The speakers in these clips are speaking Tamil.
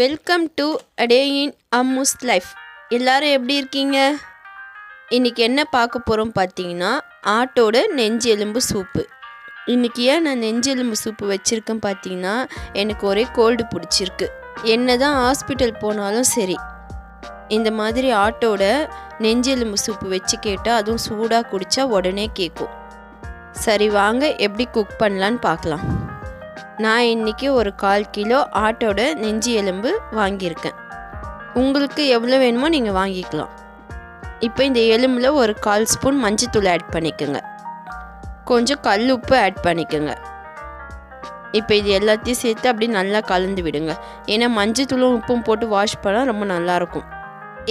வெல்கம் டு அடே இன் அம்முஸ் லைஃப் எல்லாரும் எப்படி இருக்கீங்க? இன்றைக்கி என்ன பார்க்க போகிறோம் பார்த்தீங்கன்னா ஆட்டோட நெஞ்சு எலும்பு சூப்பு. இன்றைக்கி ஏன் நான் நெஞ்செலும்பு சூப்பு வச்சுருக்கேன் பார்த்தீங்கன்னா எனக்கு ஒரே கோல்டு பிடிச்சிருக்கு. என்ன தான் ஹாஸ்பிட்டல் போனாலும் சரி. இந்த மாதிரி ஆட்டோட நெஞ்செலும்பு சூப்பு வச்சு கேட்டால் அதுவும் சூடாக குடித்தா உடனே கேட்கும் சரி வாங்க எப்படி குக் பண்ணலான்னு பார்க்கலாம். நான் இன்றைக்கி ஒரு கால் கிலோ ஆட்டோட நெஞ்சு எலும்பு வாங்கியிருக்கேன். உங்களுக்கு எவ்வளோ வேணுமோ நீங்கள் வாங்கிக்கலாம். இப்போ இந்த எலும்பில் ஒரு கால் ஸ்பூன் மஞ்சத்தூள் ஆட் பண்ணிக்கோங்க. கொஞ்சம் கல் உப்பு ஆட் பண்ணிக்கோங்க. இப்போ இது எல்லாத்தையும் சேர்த்து அப்படியே நல்லா கலந்து விடுங்க. ஏன்னா மஞ்சத்தூளும் உப்பும் போட்டு வாஷ் பண்ணால் ரொம்ப நல்லாயிருக்கும்.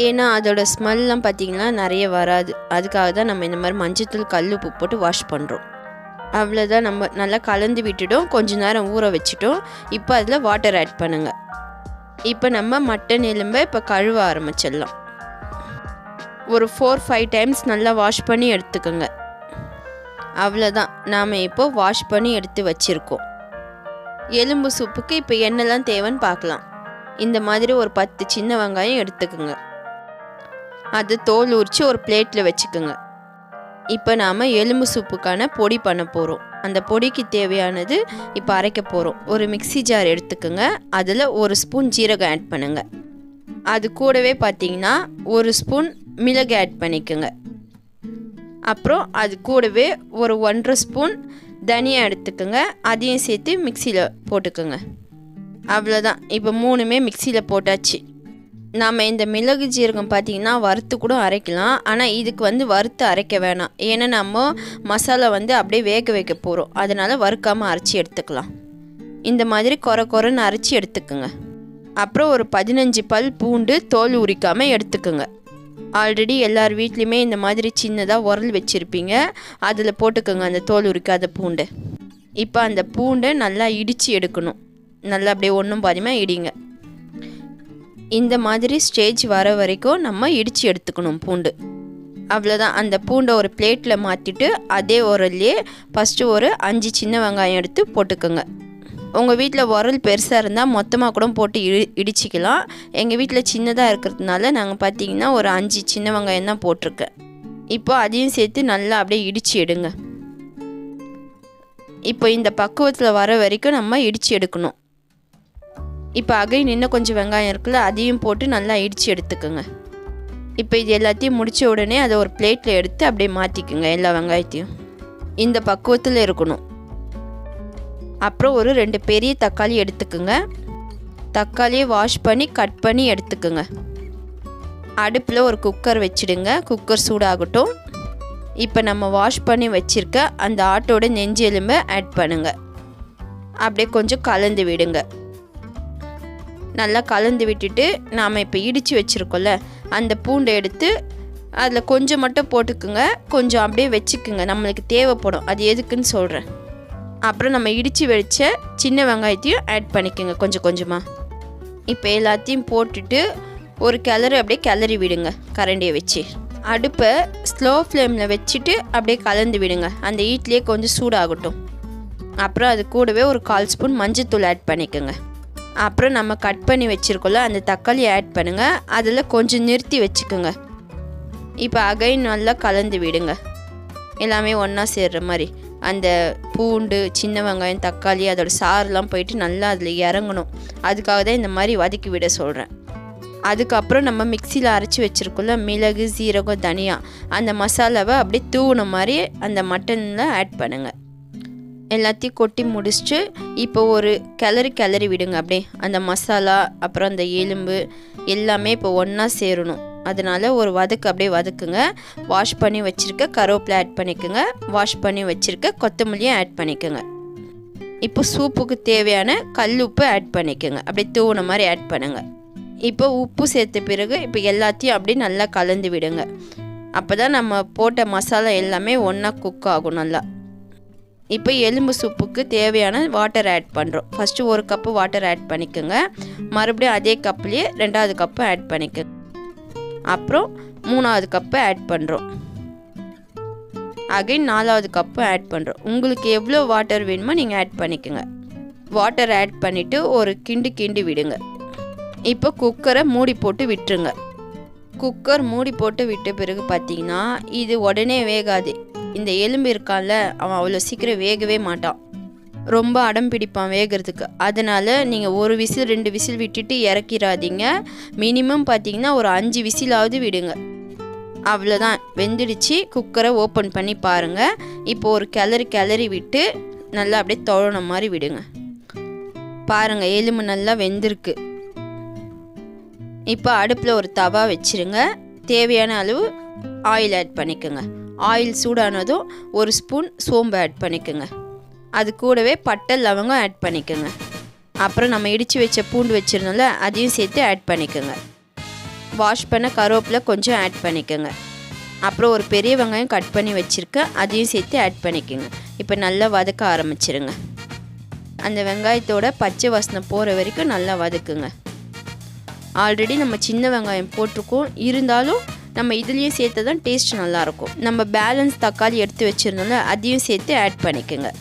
ஏன்னா அதோட ஸ்மெல்லாம் பார்த்திங்கன்னா நிறைய வராது. அதுக்காக தான் நம்ம இந்த மாதிரி மஞ்சத்தூள் கல் உப்பு போட்டு வாஷ் பண்ணுறோம் அவ்வளோதான் நம்ம நல்லா கலந்து விட்டுட்டோம். கொஞ்ச நேரம் ஊற வச்சுட்டோம். இப்போ அதில் வாட்டர் ஆட் பண்ணுங்கள் இப்போ நம்ம மட்டன் எலும்பை இப்போ கழுவ ஆரம்பிச்சிடலாம். ஒரு ஃபோர் ஃபைவ் டைம்ஸ் நல்லா வாஷ் பண்ணி எடுத்துக்கோங்க. அவ்வளோதான் நாம் இப்போ வாஷ் பண்ணி எடுத்து வச்சுருக்கோம். எலும்பு சூப்புக்கு இப்போ என்னெல்லாம் தேவைன்னு பார்க்கலாம். இந்த மாதிரி ஒரு பத்து சின்ன வெங்காயம் எடுத்துக்கோங்க. அது தோல் உரித்து ஒரு பிளேட்டில் வச்சுக்கோங்க. இப்போ நாம் எலும்பு சூப்புக்கான பொடி பண்ண போகிறோம் அந்த பொடிக்கு தேவையானது இப்போ அரைக்க போகிறோம் ஒரு மிக்ஸி ஜார் எடுத்துக்கோங்க. அதில் ஒரு ஸ்பூன் ஜீரகம் ஆட் பண்ணுங்கள் அது கூடவே பார்த்தீங்கன்னா ஒரு ஸ்பூன் மிளகு ஆட் பண்ணிக்கோங்க. அப்புறம் அது கூடவே ஒரு ஒன்றரை ஸ்பூன் தனியா எடுத்துக்கோங்க. அதையும் சேர்த்து மிக்சியில் போட்டுக்கோங்க. அவ்வளோதான் இப்போ மூணுமே மிக்சியில் போட்டாச்சு. நாம் இந்த மிளகு ஜீரகம் பார்த்திங்கன்னா வறுத்து கூட அரைக்கலாம். ஆனால் இதுக்கு வந்து வறுத்து அரைக்க வேணாம். ஏன்னா நம்ம மசாலா வந்து அப்படியே வேக வைக்க போகிறோம் அதனால் வறுக்காமல் அரைச்சி எடுத்துக்கலாம். இந்த மாதிரி கொர கொரன்னு அரைச்சி எடுத்துக்கோங்க. அப்புறம் ஒரு பதினஞ்சு பல் பூண்டு தோல் உரிக்காமல் எடுத்துக்கோங்க. ஆல்ரெடி எல்லார் வீட்லேயுமே இந்த மாதிரி சின்னதாக உரல் வச்சுருப்பீங்க. அதில் போட்டுக்கோங்க அந்த தோல் உரிக்காத பூண்டு. இப்போ அந்த பூண்டை நல்லா இடித்து எடுக்கணும். நல்லா அப்படியே ஒன்றும் பாதியமாக இடிங்க. இந்த மாதிரி ஸ்டேஜ் வர வரைக்கும் நம்ம இடித்து எடுத்துக்கணும் பூண்டு. அவ்வளோதான் அந்த பூண்டை ஒரு பிளேட்டில் மாற்றிட்டு அதே உரல்லையே ஃபஸ்ட்டு ஒரு அஞ்சு சின்ன வெங்காயம் எடுத்து போட்டுக்கோங்க. உங்கள் வீட்டில் உரல் பெருசாக இருந்தால் மொத்தமாக கூட போட்டு இடி இடிச்சிக்கலாம். எங்கள் வீட்டில் சின்னதாக இருக்கிறதுனால நாங்கள் பார்த்தீங்கன்னா ஒரு அஞ்சு சின்ன வெங்காயம் தான் போட்டிருக்கேன். இப்போ அதையும் சேர்த்து நல்லா அப்படியே இடித்து எடுங்க. இப்போ இந்த பக்குவத்தில் வர வரைக்கும் நம்ம இடித்து எடுக்கணும். இப்போ அகைன் இன்னும் கொஞ்சம் வெங்காயம் இருக்குல்ல அதையும் போட்டு நல்லா இடித்து எடுத்துக்கோங்க. இப்போ இது எல்லாத்தையும் முடித்த உடனே அதை ஒரு பிளேட்டில் எடுத்து அப்படியே மாற்றிக்குங்க எல்லா வெங்காயத்தையும். இந்த பக்குவத்தில் இருக்கணும். அப்புறம் ஒரு ரெண்டு பெரிய தக்காளி எடுத்துக்குங்க. தக்காளியை வாஷ் பண்ணி கட் பண்ணி எடுத்துக்கோங்க. அடுப்பில் ஒரு குக்கர் வச்சுடுங்க குக்கர் சூடாகட்டும். இப்போ நம்ம வாஷ் பண்ணி வச்சுருக்க அந்த ஆட்டோட நெஞ்சு எலும்பை ஆட் பண்ணுங்கள் அப்படியே கொஞ்சம் கலந்து விடுங்க. நல்லா கலந்து விட்டுட்டு நாம் இப்போ இடித்து வச்சுருக்கோம்ல அந்த பூண்டை எடுத்து அதில் கொஞ்சம் மட்டும் போட்டுக்குங்க. கொஞ்சம் அப்படியே வச்சுக்குங்க. நம்மளுக்கு தேவைப்படும். அது எதுக்குன்னு சொல்கிறேன் அப்புறம் நம்ம இடித்து வச்ச சின்ன வெங்காயத்தையும் ஆட் பண்ணிக்கோங்க கொஞ்சம் கொஞ்சமாக இப்போ எல்லாத்தையும் போட்டுட்டு ஒரு கிளறு அப்படியே கிளறி விடுங்க கரண்டியை வச்சு. அடுப்பை ஸ்லோ ஃப்ளேமில் வச்சுட்டு அப்படியே கலந்து விடுங்க. அந்த ஈட்லேயே கொஞ்சம் சூடாகட்டும். அப்புறம் அது கூடவே ஒரு கால் ஸ்பூன் மஞ்சத்தூள் ஆட் பண்ணிக்கோங்க. அப்புறம் நம்ம கட் பண்ணி வச்சுருக்கோம்ல அந்த தக்காளி ஆட் பண்ணுங்கள் அதில் கொஞ்சம் நிறுத்தி வச்சுக்கோங்க. இப்போ அகைன் நல்லா கலந்து விடுங்க. எல்லாமே ஒன்றா சேர்ற மாதிரி. அந்த பூண்டு சின்ன வெங்காயம் தக்காளி அதோட சாறுலாம் போயிட்டு நல்லா அதில் இறங்கணும். அதுக்காக தான் இந்த மாதிரி வதக்கி விட சொல்கிறேன் அதுக்கப்புறம் நம்ம மிக்சியில் அரைச்சி வச்சுருக்கோம்ல மிளகு சீரகம் தனியா. அந்த மசாலாவை அப்படியே தூவுன மாதிரி அந்த மட்டனில் ஆட் பண்ணுங்கள் எல்லாத்தையும் கொட்டி முடிச்சுட்டு இப்போ ஒரு கிளறி கிளறி விடுங்க அப்படியே. அந்த மசாலா அப்புறம் அந்த எலும்பு எல்லாமே இப்போ ஒன்றா சேரணும். அதனால் ஒரு வதக்கு அப்படியே வதக்குங்க. வாஷ் பண்ணி வச்சுருக்க கருவேப்பிலை ஆட் பண்ணிக்கோங்க. வாஷ் பண்ணி வச்சுருக்க கொத்தமல்லியும் ஆட் பண்ணிக்கோங்க. இப்போ சூப்புக்கு தேவையான கல் உப்பு ஆட் பண்ணிக்கோங்க. அப்படியே தூவுன மாதிரி ஆட் பண்ணுங்கள் இப்போ உப்பு சேர்த்த பிறகு இப்போ எல்லாத்தையும் அப்படியே நல்லா கலந்து விடுங்க. அப்போ தான் நம்ம போட்ட மசாலா எல்லாமே ஒன்றா குக் ஆகும் நல்லா. இப்போ எலும்பு சூப்புக்கு தேவையான வாட்டர் ஆட் பண்ணுறோம் ஃபஸ்ட்டு ஒரு கப்பு வாட்டர் ஆட் பண்ணிக்கோங்க. மறுபடியும் அதே கப்லேயே ரெண்டாவது கப்பு ஆட் பண்ணிக்கோங்க. அப்புறம் மூணாவது கப்பு ஆட் பண்ணுறோம் அகைன் நாலாவது கப்பு ஆட் பண்ணுறோம் உங்களுக்கு எவ்வளோ வாட்டர் வேணுமோ நீங்கள் ஆட் பண்ணிக்கோங்க. வாட்டர் ஆட் பண்ணிவிட்டு ஒரு கிண்டு கிண்டு விடுங்க. இப்போ குக்கரை மூடி போட்டு விட்டுருங்க. குக்கர் மூடி போட்டு விட்ட பிறகு பார்த்தீங்கன்னா இது உடனே வேகாது. இந்த எலும்பு இருக்கான்ல அவன் அவ்வளோ சீக்கிரம் வேகவே மாட்டான். ரொம்ப அடம் பிடிப்பான் வேகிறதுக்கு. அதனால் நீங்கள் ஒரு விசில் ரெண்டு விசில் விட்டுட்டு இறக்கிடாதீங்க மினிமம் பார்த்தீங்கன்னா ஒரு அஞ்சு விசிலாவது விடுங்க. அவ்வளோதான். வெந்துடுச்சு. குக்கரை ஓப்பன் பண்ணி பாருங்கள் இப்போ ஒரு கிளறி கிளறி விட்டு நல்லா அப்படியே தொழன மாதிரி விடுங்க. பாருங்கள் எலும்பு நல்லா வெந்திருக்கு. இப்போ அடுப்பில் ஒரு தவா வச்சிருங்க. தேவையான அளவு ஆயில் ஆட் பண்ணிக்கோங்க. ஆயில் சூடானதும் ஒரு ஸ்பூன் சோம்பு ஆட் பண்ணிக்கோங்க. அது கூடவே பட்டை லவங்கம் ஆட் பண்ணிக்கோங்க. அப்புறம் நம்ம இடித்து வச்ச பூண்டு வச்சுருந்தோம்ல அதையும் சேர்த்து ஆட் பண்ணிக்கோங்க. வாஷ் பண்ண கருவேப்பிலை கொஞ்சம் ஆட் பண்ணிக்கோங்க. அப்புறம் ஒரு பெரிய வெங்காயம் கட் பண்ணி வச்சுருக்கேன் அதையும் சேர்த்து ஆட் பண்ணிக்கோங்க. இப்போ நல்லா வதக்க ஆரம்பிச்சிருங்க. அந்த வெங்காயத்தோட பச்சை வாசனை போகிற வரைக்கும் நல்லா வதக்குங்க. ஆல்ரெடி நம்ம சின்ன வெங்காயம் போட்டிருக்கோம். இருந்தாலும் நம்ம இதுலேயும் சேர்த்து தான் டேஸ்ட் நல்லாயிருக்கும். நம்ம பேலன்ஸ் தக்காளி எடுத்து வச்சுருந்தோம்ல அதையும் சேர்த்து ஆட் பண்ணிக்கோங்க.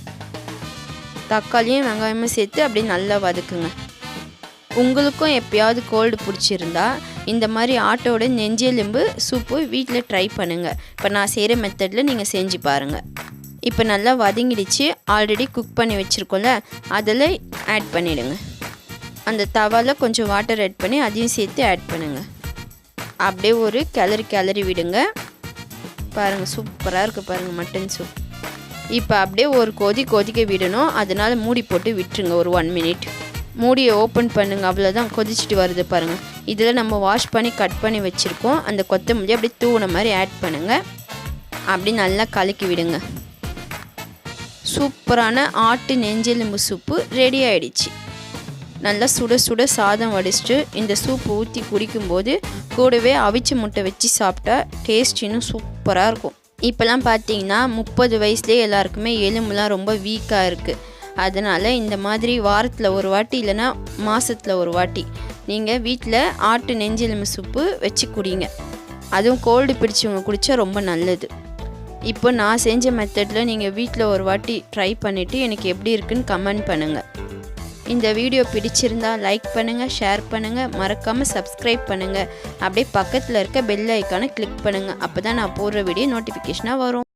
தக்காளியும் வெங்காயமும் சேர்த்து அப்படியே நல்லா வதக்குங்க. உங்களுக்கும் எப்பயாவது கோல்டு பிடிச்சிருந்தா இந்த மாதிரி ஆட்டோட நெஞ்செலும்பு சூப்பு வீட்டில் ட்ரை பண்ணுங்கள் இப்போ நான் செய்கிற மெத்தடில் நீங்கள் செஞ்சு பாருங்கள் இப்போ நல்லா வதங்கிடுச்சு ஆல்ரெடி குக் பண்ணி வச்சுருக்கோம்ல அதில் ஆட் பண்ணிவிடுங்க அந்த தவாவில் கொஞ்சம் வாட்டர் ஆட் பண்ணி அதையும் சேர்த்து ஆட் பண்ணுங்கள் அப்படியே ஒரு கிளறி கிளறி விடுங்க. பாருங்கள் சூப்பராக இருக்குது பாருங்கள் மட்டன் சூப் இப்போ அப்படியே ஒரு கொதி கொதிக்க விடணும். அதனால் மூடி போட்டு விட்டுருங்க ஒரு ஒன் மினிட் மூடியை ஓப்பன் பண்ணுங்கள் அவ்வளோதான் கொதிச்சுட்டு வருது பாருங்கள் இதில் நம்ம வாஷ் பண்ணி கட் பண்ணி வச்சுருக்கோம். அந்த கொத்தமல்லி அப்படியே தூவின மாதிரி ஆட் பண்ணுங்கள் அப்படி நல்லா கலக்கி விடுங்க. சூப்பரான ஆட்டு நெஞ்செலும்பு சூப்பு ரெடி ஆயிடுச்சு. நல்லா சுட சுட சாதம் வடிச்சிட்டு இந்த சூப்பு ஊற்றி குடிக்கும்போது கூடவே அவிச்ச முட்டை வச்சு சாப்பிட்டா டேஸ்ட் இன்னும் சூப்பராக இருக்கும். இப்போல்லாம் பார்த்தீங்கன்னா முப்பது வயசுலேயே எல்லாருக்குமே எலும்புலாம் ரொம்ப வீக்காக இருக்குது அதனால் இந்த மாதிரி வாரத்தில் ஒரு வாட்டி இல்லைன்னா மாதத்தில் ஒரு வாட்டி நீங்கள் வீட்டில் ஆட்டு நெஞ்செலும்பு சூப்பு வச்சு குடிங்க. அதுவும் கோல்டு பிடிச்சவங்க குடித்தா ரொம்ப நல்லது. இப்போ நான் செஞ்ச மெத்தடில் நீங்கள் வீட்டில் ஒரு வாட்டி ட்ரை பண்ணிவிட்டு எனக்கு எப்படி இருக்குன்னு கமெண்ட் பண்ணுங்கள் இந்த வீடியோ பிடிச்சிருந்தா லைக் பண்ணுங்கள் ஷேர் பண்ணுங்கள் மறக்காமல் சப்ஸ்கிரைப் பண்ணுங்கள் அப்படியே பக்கத்தில் இருக்க பெல் ஐக்கானை கிளிக் பண்ணுங்கள் அப்போ தான் நான் போடுற வீடியோ நோட்டிஃபிகேஷனாக வரும்.